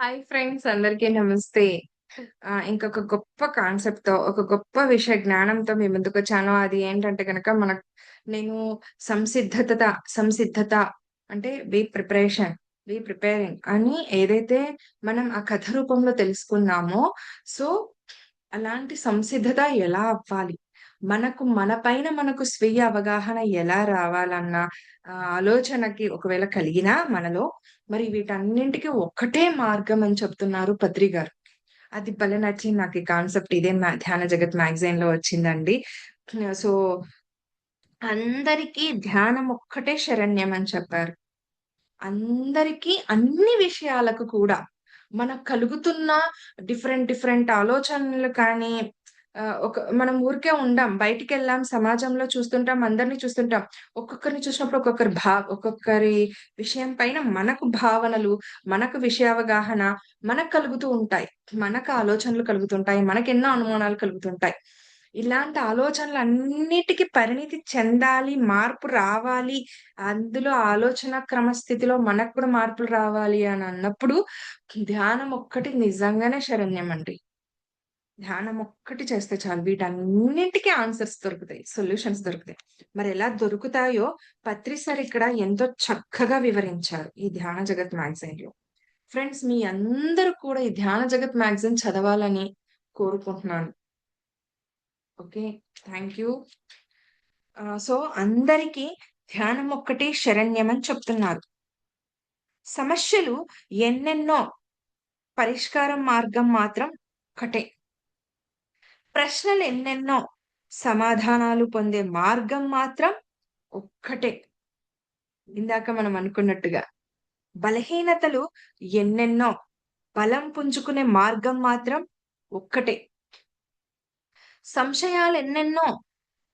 Hi friends అందరికీ నమస్తే. ఇంకొక గొప్ప కాన్సెప్ట్తో ఒక గొప్ప విషయ జ్ఞానంతో మీ ముందుకొచ్చాను. అది ఏంటంటే కనుక మన నేను సంసిద్ధత సంసిద్ధత అంటే బీ ప్రిపరేషన్, బీ ప్రిపేరింగ్ అని ఏదైతే మనం ఆ కథ రూపంలో తెలుసుకున్నామో, సో, అలాంటి సంసిద్ధత ఎలా అవ్వాలి? మనకు మన పైన మనకు స్వీయ అవగాహన ఎలా రావాలన్న ఆలోచనకి ఒకవేళ కలిగినా మనలో, మరి వీటన్నింటికి ఒక్కటే మార్గం అని చెప్తున్నారు పత్రి గారు. అది భలే నచ్చింది నాకు ఈ కాన్సెప్ట్. ఇదే 'ధ్యాన జగత్' మ్యాగజైన్లో వచ్చిందండి. సో, అందరికీ ధ్యానం ఒక్కటే శరణ్యం అని చెప్పారు. అందరికీ అన్ని విషయాలకు కూడా మనకు కలుగుతున్న డిఫరెంట్ డిఫరెంట్ ఆలోచనలు కానీ ఒక మనం ఊరికే ఉండం. బయటికెళ్ళాం, సమాజంలో చూస్తుంటాం, అందరిని చూస్తుంటాం. ఒక్కొక్కరిని చూసినప్పుడు ఒక్కొక్కరి భా ఒక్కొక్కరి విషయం పైన మనకు భావనలు, మనకు విషయావగాహన మనకు కలుగుతూ ఉంటాయి. మనకు ఆలోచనలు కలుగుతుంటాయి. మనకెన్నో అనుమానాలు కలుగుతుంటాయి. ఇలాంటి ఆలోచనలు అన్నిటికీ పరిణితి చెందాలి, మార్పు రావాలి, అందులో ఆలోచన క్రమస్థితిలో మనకు కూడా మార్పులు రావాలి అని అన్నప్పుడు ధ్యానం ఒక్కటి నిజంగానే శరణ్యమండి. ధ్యానం ఒక్కటి చేస్తే చాలు. వీటన్నింటికి ఆన్సర్స్ దొరుకుతాయి. సొల్యూషన్స్ దొరుకుతాయి. మరి ఎలా దొరుకుతాయో పత్రి సార్ ఇక్కడ ఎంతో చక్కగా వివరించారు. ఈ 'ధ్యాన జగత్' మ్యాగజైన్లో ఫ్రెండ్స్ మీ అందరూ కూడా ఈ 'ధ్యాన జగత్' మ్యాగజైన్ చదవాలని కోరుకుంటున్నాను. ఓకే. Thank you. సో, అందరికీ ధ్యానం ఒక్కటే శరణ్యమని చెప్తున్నారు. సమస్యలు ఎన్నెన్నో, పరిష్కారం మార్గం మాత్రం ఒకటే ప్రశ్నలు ఎన్నెన్నో సమాధానాలు పొందే మార్గం మాత్రం ఒక్కటే. ఇందాక మనం అనుకున్నట్టుగా. బలహీనతలు ఎన్నెన్నో, బలం పుంజుకునే మార్గం మాత్రం ఒక్కటే. సంశయాలు ఎన్నెన్నో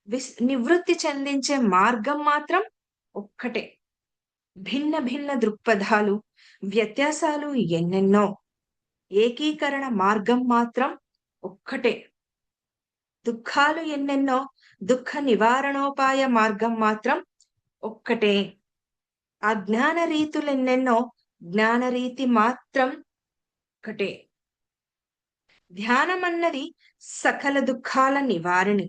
విస్ నివృత్తి చెందించే మార్గం మాత్రం ఒక్కటే. భిన్న భిన్న దృక్పథాలు, వ్యత్యాసాలు ఎన్నెన్నో, ఏకీకరణ మార్గం మాత్రం ఒక్కటే. దుఃఖాలు ఎన్నెన్నో, దుఃఖ నివారణోపాయ మార్గం మాత్రం ఒక్కటే. అజ్ఞాన జ్ఞాన జ్ఞానరీతి మాత్రం ఒకటే ధ్యానం అన్నది సకల దుఃఖాల నివారణి.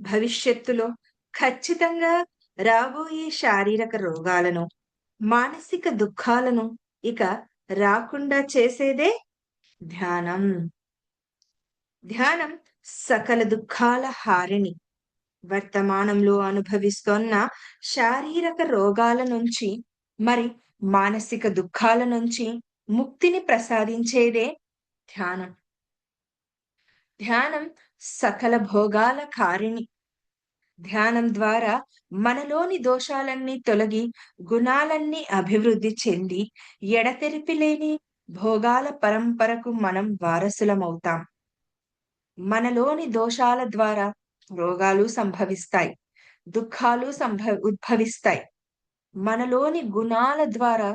భవిష్యత్తులో ఖచ్చితంగా రాబోయే శారీరక రోగాలను, మానసిక దుఃఖాలను ఇక రాకుండా చేసేదే ధ్యానం. ధ్యానం సకల దుఃఖాల హారిణి. వర్తమానంలో అనుభవిస్తోన్న శారీరక రోగాల నుంచి, మరి మానసిక దుఃఖాల నుంచి ముక్తిని ప్రసాదించేదే ధ్యానం. ధ్యానం సకల భోగాల కారిణి. ధ్యానం ద్వారా మనలోని దోషాలన్నీ తొలగి, గుణాలన్నీ అభివృద్ధి చెంది, ఎడతెరిపి లేని భోగాల పరంపరకు మనం వారసులమవుతాం. మనలోని దోషాల ద్వారా రోగాలు సంభవిస్తాయి. దుఃఖాలు సంభ ఉద్భవిస్తాయి. మనలోని గుణాల ద్వారా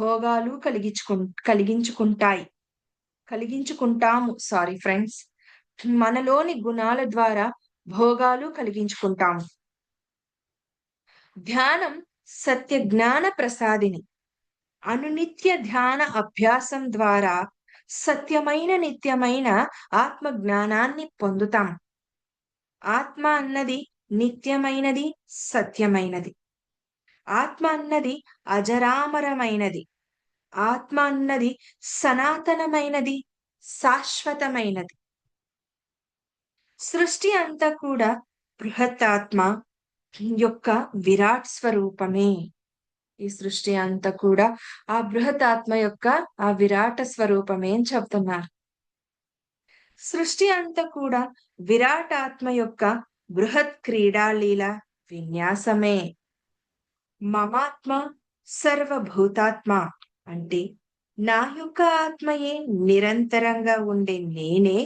భోగాలు కలిగించుకు కలిగించుకుంటాయి. కలిగించుకుంటాము. Sorry friends. మనలోని గుణాల ద్వారా భోగాలు కలిగించుకుంటాము. ధ్యానం సత్య జ్ఞాన ప్రసాదిని. అనునిత్య ధ్యాన అభ్యాసం ద్వారా సత్యమైన, నిత్యమైన ఆత్మ జ్ఞానాన్ని పొందుతాం. ఆత్మ అన్నది నిత్యమైనది, సత్యమైనది. ఆత్మ అన్నది అజరామరమైనది. ఆత్మ అన్నది సనాతనమైనది, శాశ్వతమైనది. సృష్టి అంతా కూడా బృహతాత్మ యొక్క విరాట్ స్వరూపమే. ఈ సృష్టి అంతా కూడా ఆ బృహతాత్మ యొక్క ఆ విరాట స్వరూపమే చెప్తున్నారు. సృష్టి అంతా కూడా విరాటాత్మ యొక్క బృహత్ క్రీడాలీల విన్యాసమే. మమాత్మ సర్వభూతాత్మ అంటే నా యొక్క ఆత్మయే నిరంతరంగా ఉండే నేనే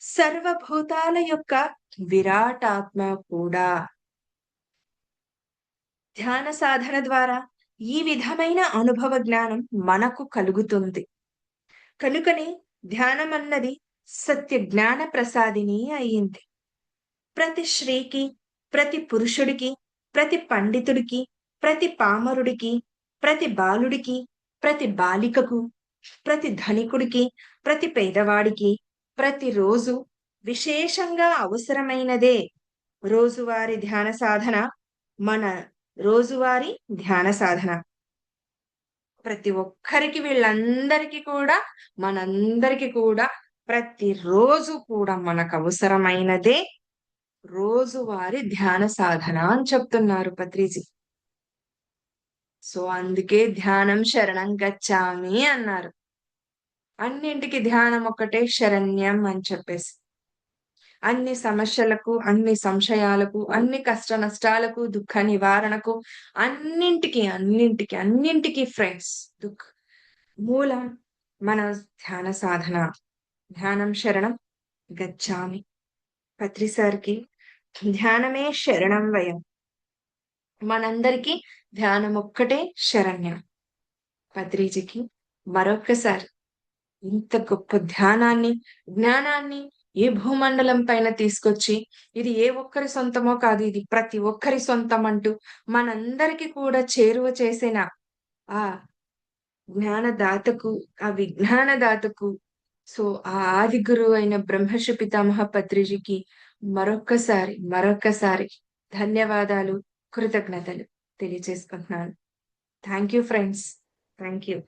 సర్వభూతాల యొక్క విరాటాత్మ కూడా. ధ్యాన సాధన ద్వారా ఈ విధమైన అనుభవ జ్ఞానం మనకు కలుగుతుంది. కనుకనే ధ్యానమన్నది సత్య జ్ఞాన ప్రసాదిని అయింది. ప్రతి స్త్రీకి, ప్రతి పురుషుడికి, ప్రతి పండితుడికి, ప్రతి పామరుడికి, ప్రతి బాలుడికి, ప్రతి బాలికకు ప్రతి ధనికుడికి ప్రతి పేదవాడికి ప్రతిరోజు విశేషంగా అవసరమైనదే రోజువారి ధ్యాన సాధన మన రోజువారీ ధ్యాన సాధన. ప్రతి ఒక్కరికి వీళ్ళందరికీ కూడా మనందరికీ కూడా ప్రతిరోజు కూడా మనకు అవసరమైనదే రోజువారి ధ్యాన సాధన అని చెప్తున్నారు పత్రిజీ. సో అందుకే ధ్యానం శరణం గచ్చామి అన్నారు. అన్నింటికి ధ్యానం ఒకటే శరణ్యం అని చెప్పేసి. అన్ని సమస్యలకు అన్ని సంశయాలకు అన్ని కష్ట నష్టాలకు దుఃఖ నివారణకు అన్నింటికి అన్నింటికి అన్నింటికి ఫ్రెండ్స్ దుఃఖ మూలం మన ధ్యాన సాధన. ధ్యానం శరణం గచ్చామి. పత్రిసారికి ధ్యానమే శరణం వయం. మనందరికీ ధ్యానం ఒక్కటే శరణ్యం. పత్రిజీకి మరొక్కసారి ఇంత గొప్ప ధ్యానాన్ని జ్ఞానాన్ని ఏ భూమండలం పైన తీసుకొచ్చి ఇది ఏ ఒక్కరి సొంతమో కాదు ఇది ప్రతి ఒక్కరి సొంతం అంటూ మనందరికీ కూడా చేరువ చేసిన ఆ జ్ఞానదాతకు ఆ విజ్ఞానదాతకు సో ఆ ఆది గురువు అయిన బ్రహ్మర్షి పితామహ పత్రిజీకి మరొక్కసారి మరొక్కసారి ధన్యవాదాలు కృతజ్ఞతలు తెలియజేసుకుంటున్నాను. Thank you friends thank you